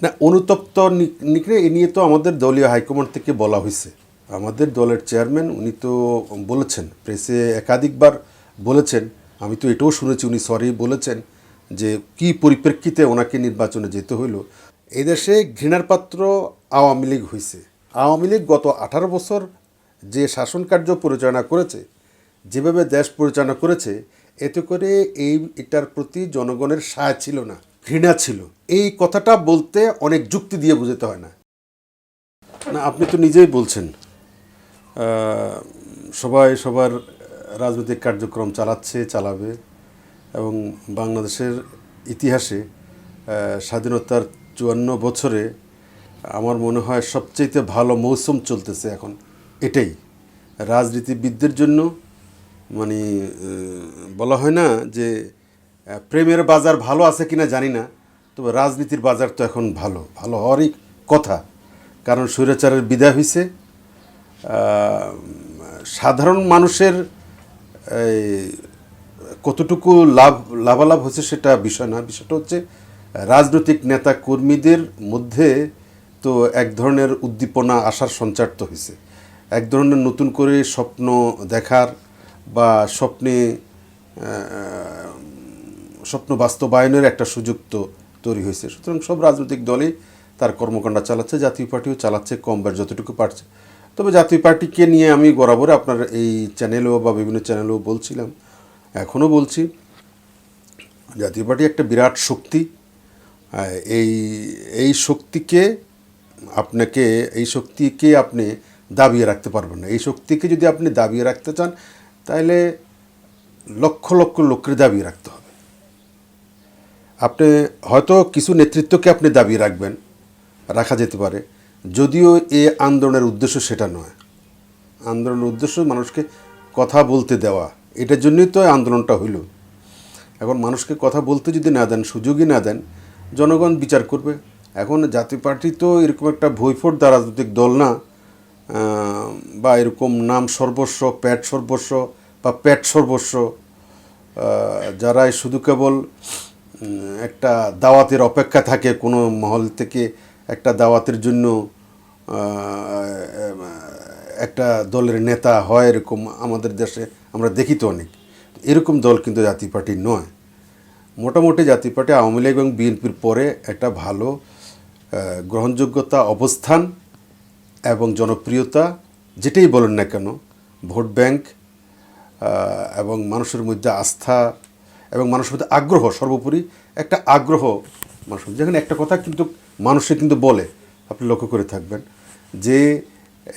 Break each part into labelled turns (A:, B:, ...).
A: না, অনুতপ্ত নিকড়ে এ নিয়ে তো আমাদের দলীয় হাইকমান্ড থেকে বলা হয়েছে আমাদের দলের চেয়ারম্যান উনি তো বলেছেন, প্রেসে একাধিকবার বলেছেন, আমি তো এটাও শুনেছি উনি সরি বলেছেন যে কি পরিপ্রেক্ষিতে ওনাকে নির্বাচনে যেতে হইল। এদেশে ঘৃণার পাত্র আওয়ামী লীগ হয়েছে আওয়ামী লীগ গত আঠারো বছর যে শাসন কার্য পরিচালনা করেছে, যেভাবে দেশ পরিচালনা করেছে, এতে করে এই, এটার প্রতি জনগণের সায় ছিল না। ঘৃণা ছিল। এই কথাটা বলতে অনেক যুক্তি দিয়ে বোঝাতে হয় না। না, আপনি তো নিজেই বলছেন সবাই সবার রাজনৈতিক কার্যক্রম চালাচ্ছে, চালাবে এবং বাংলাদেশের ইতিহাসে স্বাধীনতার চুয়ান্ন বছরে আমার মনে হয় সবচেয়ে ভালো মৌসুম চলতেছে এখন। এটাই। রাজনীতিবিদদের জন্য মানে বলা হয় না যে প্রেমের বাজার ভালো আছে কিনা জানি না, তবে রাজনীতির বাজার তো এখন ভালো। ভালো হওয়ারই কথা, কারণ স্বৈরাচারের বিদায় হয়েছে সাধারণ মানুষের কতটুকু লাভ, লাভালাভ হচ্ছে সেটা বিষয় না, বিষয়টা হচ্ছে, রাজনৈতিক নেতা কর্মীদের মধ্যে তো এক ধরনের উদ্দীপনা আসার সঞ্চার তো হয়েছে এক ধরনের নতুন করে স্বপ্ন দেখার বা স্বপ্নে স্বপ্ন বাস্তবায়নের একটা সুযোগ তো তৈরি হয়েছে। সুতরাং সব রাজনৈতিক দলই তার কর্মকাণ্ড চালাচ্ছে, জাতীয় পার্টিও চালাচ্ছে কম বেশ যতটুকু পারছে। তবে জাতীয় পার্টিকে নিয়ে আমি বরাবর আপনার এই চ্যানেলেও বা বিভিন্ন চ্যানেলেও বলছিলাম, এখনও বলছি, জাতীয় পার্টি একটা বিরাট শক্তি। এই এই শক্তিকে আপনাকে, এই শক্তিকে আপনি দাবিয়ে রাখতে পারবেন না। এই শক্তিকে যদি আপনি দাবিয়ে রাখতে চান তাহলে লক্ষ লক্ষ লোকের দাবিয়ে রাখতে হবে। আপনি হয়তো কিছু নেতৃত্বকে আপনি দাবি রাখবেন রাখা যেতে পারে। যদিও এ আন্দোলনের উদ্দেশ্য সেটা নয়। আন্দোলনের উদ্দেশ্য মানুষকে কথা বলতে দেওয়া এটার জন্যই তো আন্দোলনটা হইল। এখন মানুষকে কথা বলতে যদি না দেন সুযোগই না দেন জনগণ বিচার করবে। এখন জাতীয় পার্টি তো এরকম একটা ভৈফট রাজনৈতিক দল না বা এরকম নাম সর্বস্ব প্যাট সর্বস্ব বা প্যাট সর্বস্ব আহ, যারা শুধু কেবল একটা দাওয়াতের অপেক্ষা থাকে কোনো মহল থেকে একটা দাওয়াতের জন্য একটা দলের নেতা হয় এরকম আমাদের দেশে, আমরা দেখি তো অনেক। এরকম দল কিন্তু জাতীয় পার্টি নয়। মোটামুটি জাতীয় পার্টি আওয়ামী লীগ এবং বিএনপির পরে একটা ভালো গ্রহণযোগ্যতা, অবস্থান এবং জনপ্রিয়তা, যেটাই বলেন না কেন, ভোট ব্যাংক এবং মানুষের মধ্যে আস্থা এবং মানুষের মধ্যে আগ্রহ, সর্বোপরি একটা আগ্রহ মানুষ যেখানে একটা কথা কিন্তু মানুষে কিন্তু বলে, আপনি লক্ষ্য করে থাকবেন। যে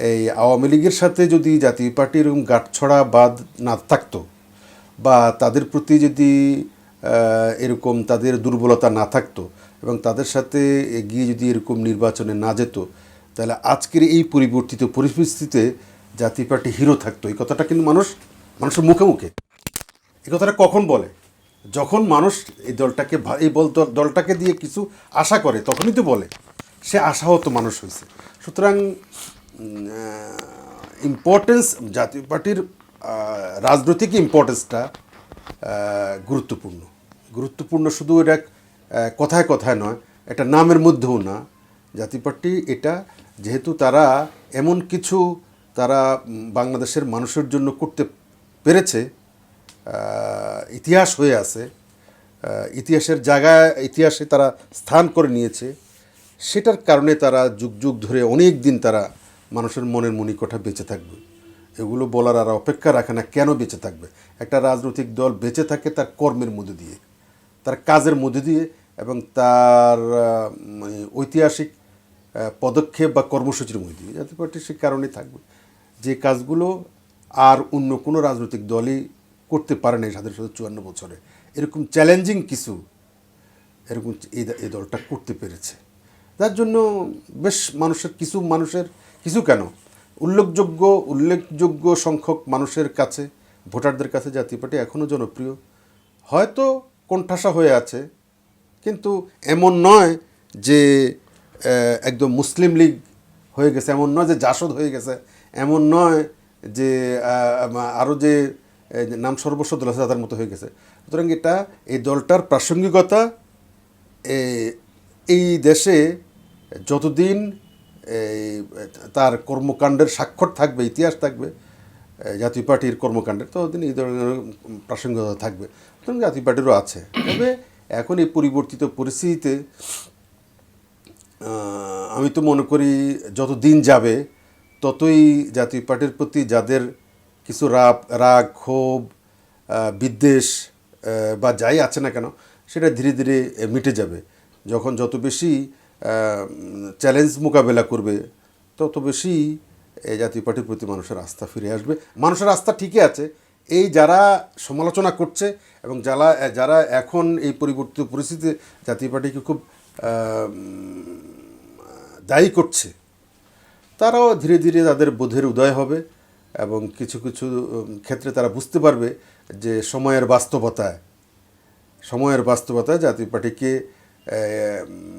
A: এই আওয়ামী লীগের সাথে যদি জাতীয় পার্টি এরকম গাঁটছড়া বাদ না থাকতো, বা তাদের প্রতি যদি এরকম তাদের দুর্বলতা না থাকতো, এবং তাদের সাথে এগিয়ে যদি এরকম নির্বাচনে না যেত, তাহলে আজকের এই পরিবর্তিত পরিস্থিতিতে জাতীয় পার্টি হিরো থাকতো। এই কথাটা কিন্তু মানুষ, মানুষের মুখে মুখে। এই কথাটা কখন বলে? যখন মানুষ এই দলটাকে এই বল দলটাকে দিয়ে কিছু আশা করে, তখনই তো বলে, সে আশাও তো মানুষ হয়েছে। সুতরাং ইম্পর্টেন্স জাতীয় পার্টির রাজনৈতিক ইম্পর্টেন্সটা গুরুত্বপূর্ণ। গুরুত্বপূর্ণ শুধু এটা কথায় কথায় নয়, এটা নামের মধ্যেও না। জাতীয় পার্টি এটা, যেহেতু তারা এমন কিছু তারা বাংলাদেশের মানুষের জন্য করতে পেরেছে ইতিহাস হয়ে আছে। ইতিহাসের জায়গায় ইতিহাসে তারা স্থান করে নিয়েছে। সেটার কারণে তারা যুগ যুগ ধরে অনেক দিন তারা মানুষের মনের মণিকোঠা বেঁচে থাকবে। এগুলো বলার আর অপেক্ষা রাখে না, কেন বেঁচে থাকবে? একটা রাজনৈতিক দল বেঁচে থাকে তার কর্মের মধ্যে দিয়ে, তার কাজের মধ্যে দিয়ে এবং তার মানে ঐতিহাসিক পদক্ষেপ বা কর্মসূচির মধ্যে দিয়ে। জাতীয় পার্টি সে কারণে থাকবে। যে কাজগুলো আর অন্য কোনো রাজনৈতিক দলই করতে পারে না সাড়ে সাথে চুয়ান্ন বছরে। এরকম চ্যালেঞ্জিং কিছু এরকম এই দলটা করতে পেরেছে। যার জন্য বেশ মানুষের, কিছু মানুষের, কিছু কেন? উল্লেখযোগ্য উল্লেখযোগ্য সংখ্যক মানুষের কাছে, ভোটারদের কাছে জাতীয় পার্টি এখনও জনপ্রিয়। হয়তো কোণঠাসা হয়ে আছে, কিন্তু এমন নয় যে একদম মুসলিম লীগ হয়ে গেছে, এমন নয় যে জাসদ হয়ে গেছে, এমন নয় যে আরও যে নাম সর্বস্ব দল আছে তাদের মতো হয়ে গেছে। সুতরাং এটা, এই দলটার প্রাসঙ্গিকতা এই দেশে যতদিন তার কর্মকাণ্ডের স্বাক্ষর থাকবে, ইতিহাস থাকবে জাতীয় পার্টির কর্মকাণ্ডের, ততদিন এই ধরনের প্রাসঙ্গিকতা থাকবে। সুতরাং জাতীয় পার্টিরও আছে। তবে এখন এই পরিবর্তিত পরিস্থিতিতে আমি তো মনে করি যত দিন যাবে, ততই জাতীয় পার্টির প্রতি যাদের কিছু রাগ রাগ, ক্ষোভ বিদ্বেষ বা যাই আছে না কেন, সেটা ধীরে ধীরে মিটে যাবে। যখন যত বেশি চ্যালেঞ্জ মোকাবেলা করবে, তত বেশি এই জাতীয় পার্টির প্রতি মানুষের আস্থা ফিরে আসবে। মানুষের আস্থা ঠিকই আছে। এই যারা সমালোচনা করছে এবং যারা যারা এখন এই পরিবর্তিত পরিস্থিতিতে জাতীয় পার্টিকে খুব দায়ী করছে, তারাও ধীরে ধীরে তাদের বোধের উদয় হবে। এবং কিছু কিছু ক্ষেত্রে তারা বুঝতে পারবে যে সময়ের বাস্তবতায় সময়ের বাস্তবতায় জাতীয় পার্টিকে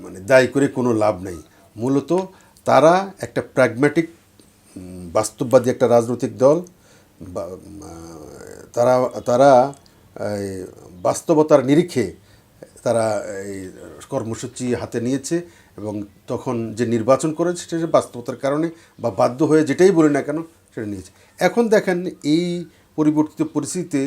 A: মানে দায়ী করে কোনো লাভ নেই। মূলত তারা একটা প্র্যাগম্যাটিক বাস্তববাদী একটা রাজনৈতিক দল তারা তারা বাস্তবতার নিরিখে তারা এই কর্মসূচি হাতে নিয়েছে এবং তখন যে নির্বাচন করেছে সেটা বাস্তবতার কারণে বা বাধ্য হয়ে যেটাই বলি না কেন সেটা নিয়েছে। এখন দেখেন এই পরিবর্তিত পরিস্থিতিতে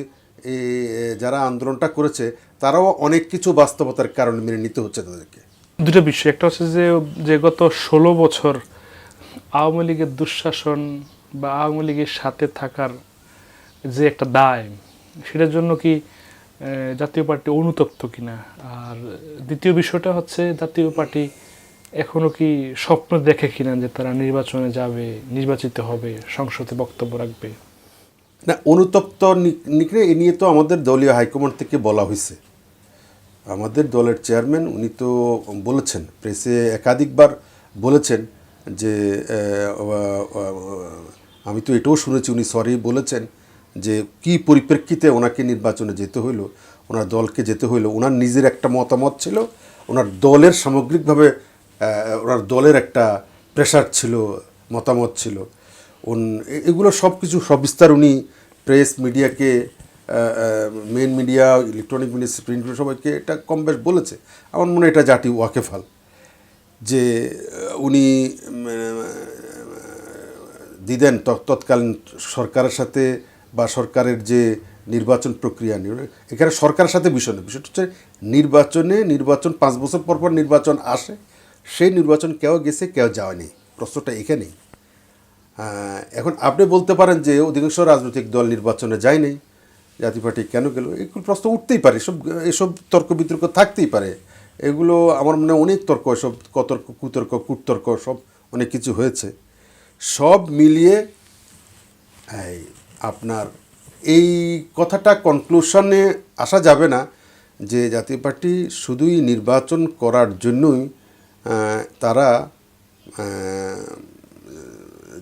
A: যারা আন্দোলনটা করেছে, তারাও অনেক কিছু বাস্তবতার কারণে মেনে নিতে হচ্ছে তাদেরকে।
B: দুটো বিষয়। একটা হচ্ছে যে যে গত ষোলো বছর আওয়ামী লীগের দুঃশাসন বা আওয়ামী লীগের সাথে থাকার যে একটা দায়, সেটার জন্য কি জাতীয় পার্টি অনুতপ্ত কিনা? আর দ্বিতীয় বিষয়টা হচ্ছে জাতীয় পার্টি এখনও কি স্বপ্ন দেখে কিনা যে তারা নির্বাচনে যাবে, নির্বাচিত হবে, সংসদে বক্তব্য রাখবে?
A: না, অনুতপ্ত নিকড়ে এ নিয়ে তো আমাদের দলীয় হাইকমান্ড থেকে বলা হয়েছে। আমাদের দলের চেয়ারম্যান, উনি তো বলেছেন, প্রেসে একাধিকবার বলেছেন যে আমি তো এটাও শুনেছি, উনি সরি বলেছেন যে কি পরিপ্রেক্ষিতে ওনাকে নির্বাচনে যেতে হইল, ওনার দলকে যেতে হইল, ওনার নিজের একটা মতামত ছিল, ওনার দলের সামগ্রিকভাবে ওনার দলের একটা প্রেশার ছিল, মতামত ছিল। এগুলো সব কিছু সবিস্তার উনি প্রেস মিডিয়াকে main media electronic media print media সবাইকে এটা কম বেশ বলেছে। আমার মনে এটা জাতি ওয়াকেফাল যে উনি দিদেন তৎকালীন সরকারের সাথে বা সরকারের যে নির্বাচন প্রক্রিয়া এখানে সরকারের সাথে বিষয় নেই। বিষয়টা হচ্ছে নির্বাচনে নির্বাচন, পাঁচ বছর পর পর নির্বাচন আসে। সেই নির্বাচন কেউ গেছে, কেউ যাওয়া যায়নি। প্রশ্নটা এখানেই এখন আপনি বলতে পারেন যে অধিকাংশ রাজনৈতিক দল নির্বাচনে যায়নি, জাতীয় পার্টি কেন গেল? এগুলো প্রশ্ন উঠতেই পারে। এসব এসব তর্ক বিতর্ক থাকতেই পারে। এগুলো আমার মনে অনেক তর্ক, এসব কতর্ক, কুতর্ক, কুটতর্ক, সব অনেক কিছু হয়েছে। সব মিলিয়ে আপনার এই কথাটা কনক্লুশনে আসা যাবে না যে জাতীয় পার্টি শুধুই নির্বাচন করার জন্যই তারা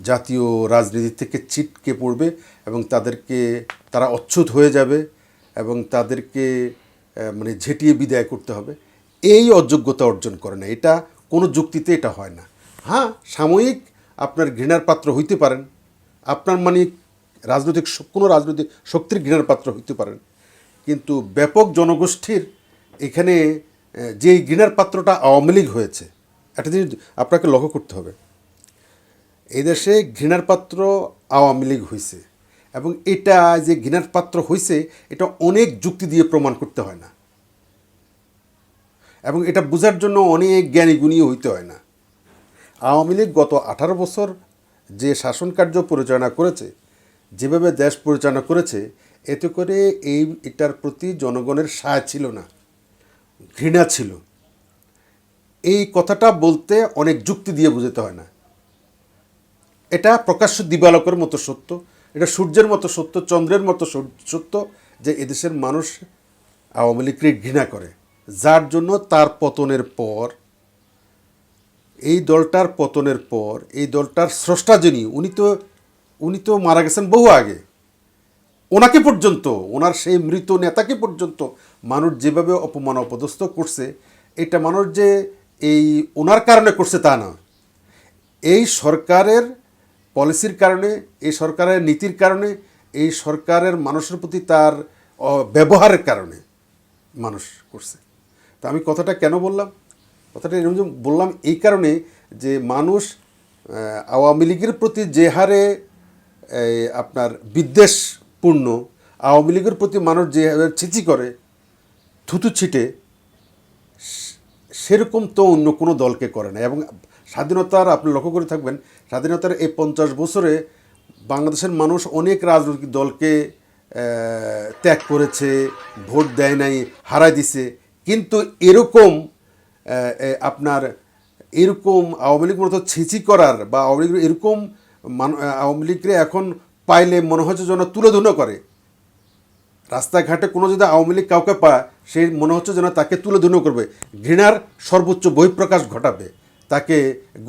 A: জাতীয় রাজনীতি থেকে ছিটকে পড়বে এবং তাদেরকে, তারা অচ্ছুত হয়ে যাবে এবং তাদেরকে মানে ঝেঁটিয়ে বিদায় করতে হবে। এই অযোগ্যতা অর্জন করে না। এটা কোনো যুক্তিতে এটা হয় না। হ্যাঁ সাময়িক আপনার ঘৃণার পাত্র হইতে পারেন। আপনার মানে রাজনৈতিক কোনো রাজনৈতিক শক্তির ঘৃণার পাত্র হইতে পারেন। কিন্তু ব্যাপক জনগোষ্ঠীর এখানে যে ঘৃণার পাত্রটা আওয়ামী লীগ হয়েছে একটা জিনিস আপনাকে লক্ষ্য করতে হবে। এদেশে ঘৃণার পাত্র আওয়ামী লীগ হয়েছে এবং এটা যে ঘৃণার পাত্র হয়েছে এটা অনেক যুক্তি দিয়ে প্রমাণ করতে হয় না। এবং এটা বোঝার জন্য অনেক জ্ঞানী গুণীয় হইতে হয় না। আওয়ামী লীগ গত আঠারো বছর যে শাসন কার্য পরিচালনা করেছে, যেভাবে দেশ পরিচালনা করেছে, এতে করে এই, এটার প্রতি জনগণের সায় ছিল না। ঘৃণা ছিল। এই কথাটা বলতে অনেক যুক্তি দিয়ে বোঝাতে হয় না। এটা প্রকাশ্য দিবালকের মতো সত্য, এটা সূর্যের মতো সত্য, চন্দ্রের মতো সত্য যে এদেশের মানুষ আওয়ামী লীগকে ঘৃণা করে। যার জন্য তার পতনের পর, এই দলটার পতনের পর, এই দলটার স্রষ্টা যিনি, উনি তো উনি তো মারা গেছেন বহু আগে। ওনাকে পর্যন্ত, ওনার সেই মৃত নেতাকে পর্যন্ত মানুষ যেভাবে অপমান অপদস্থ করছে, এটা মানুষ যে এই ওনার কারণে করছে তা না। এই সরকারের পলিসির কারণে, এই সরকারের নীতির কারণে, এই সরকারের মানুষের প্রতি তার ব্যবহারের কারণে মানুষ করছে। তা আমি কথাটা কেন বললাম? কথাটা এরকম বললাম এই কারণে যে মানুষ আওয়ামী লীগের প্রতি যে হারে আপনার বিদ্বেষপূর্ণ, আওয়ামী লীগের প্রতি মানুষ যে ছিচি করে, থুতু ছিটে সেরকম তো অন্য কোনো দলকে করে না। এবং স্বাধীনতার আপনি লক্ষ্য করে থাকবেন, স্বাধীনতার এই পঞ্চাশ বছরে বাংলাদেশের মানুষ অনেক রাজনৈতিক দলকে ত্যাগ করেছে, ভোট দেয় নাই হারাই দিছে। কিন্তু এরকম আপনার এরকম আওয়ামী লীগ মতো ছিচি করার বা আওয়ামী লীগ এরকম আওয়ামী লীগরে এখন পাইলে মনে হচ্ছে যেন তুলে তুলোধুনো করে। রাস্তাঘাটে কোনো যদি আওয়ামী লীগ কাউকে পায় সে মনে হচ্ছে যেন তাকে তুলে ধুনো করবে। ঘৃণার সর্বোচ্চ বহিঃপ্রকাশ ঘটাবে। তাকে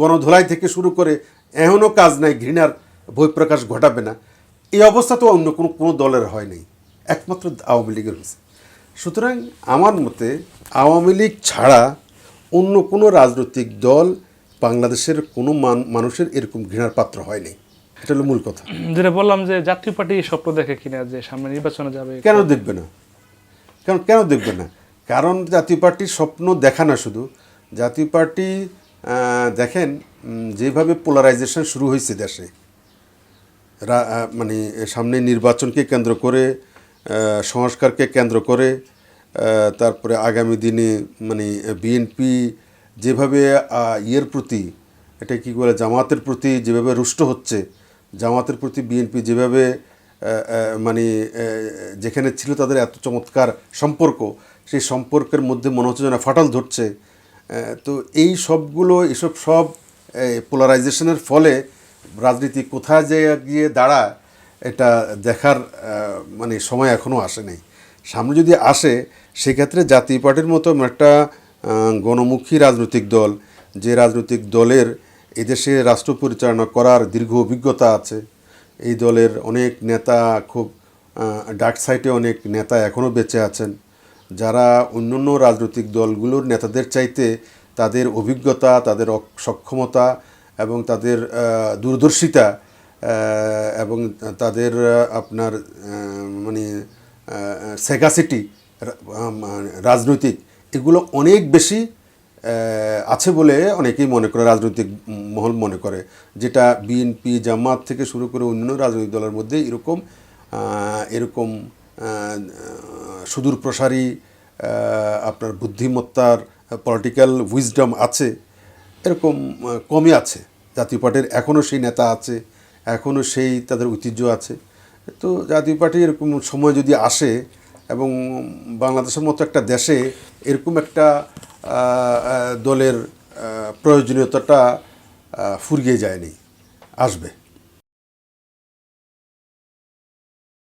A: গণধোলাই থেকে শুরু করে এমনও কাজ নাই, ঘৃণার বহিঃপ্রকাশ ঘটাবে না। এই অবস্থা তো অন্য কোনো কোনো দলের হয় নাই। একমাত্র আওয়ামী লীগের হয়েছে। সুতরাং আমার মতে আওয়ামী লীগ ছাড়া অন্য কোনো রাজনৈতিক দল বাংলাদেশের কোনো মান, মানুষের এরকম ঘৃণার পাত্র হয়নি এটা হলো মূল কথা।
B: যেটা বললাম যে জাতীয় পার্টি স্বপ্ন দেখে কিনা যে সামনে নির্বাচনে যাবে।
A: কেন দেখবে না? কারণ কেন দেখবে না? কারণ জাতীয় পার্টির স্বপ্ন দেখা না শুধু। জাতীয় পার্টি দেখেন যেভাবে পোলারাইজেশন শুরু হয়েছে দেশে। মানে সামনে নির্বাচনকে কেন্দ্র করে সংস্কারকে কেন্দ্র করে তারপরে আগামী দিনে মানে বিএনপি যেভাবে ইয়ের প্রতি এটা কি বলে জামাতের প্রতি যেভাবে রুষ্ট হচ্ছে জামাতের প্রতি বিএনপি যেভাবে মানে যেখানে ছিল তাদের এত চমৎকার সম্পর্ক, সেই সম্পর্কের মধ্যে মনে হচ্ছে যেন ফাটল ধরছে। তো এই সবগুলো, এসব সব পোলারাইজেশনের ফলে রাজনীতি কোথায় যে গিয়ে দাঁড়ায়, এটা দেখার মানে সময় এখনও আসে নাই। সামনে যদি আসে, সেক্ষেত্রে জাতীয় পার্টির মতো একটা গণমুখী রাজনৈতিক দল, যে রাজনৈতিক দলের এদেশে রাষ্ট্র পরিচালনা করার দীর্ঘ অভিজ্ঞতা আছে। এই দলের অনেক নেতা খুব ডাক সাইটে অনেক নেতা এখনও বেঁচে আছেন। যারা অন্যান্য রাজনৈতিক দলগুলোর নেতাদের চাইতে তাদের অভিজ্ঞতা, তাদের সক্ষমতা এবং তাদের দূরদর্শিতা এবং তাদের আপনার মানে সেগাসিটি রাজনৈতিক, এগুলো অনেক বেশি আছে বলে অনেকেই মনে করে, রাজনৈতিক মহল মনে করে, যেটা বিএনপি জামাত থেকে শুরু করে অন্যান্য রাজনৈতিক দলের মধ্যে এরকম এরকম সুদূর প্রসারী আপনার বুদ্ধিমত্তার পলিটিক্যাল উইজডম আছে, এরকম কমই আছে। জাতীয় পার্টির এখনও সেই নেতা আছে এখনও সেই তাদের ঐতিহ্য আছে। তো জাতীয় পার্টি এরকম সময় যদি আসে এবং বাংলাদেশের মতো একটা দেশে এরকম একটা দলের প্রয়োজনীয়তাটা ফুরিয়ে যায়নি আসবে।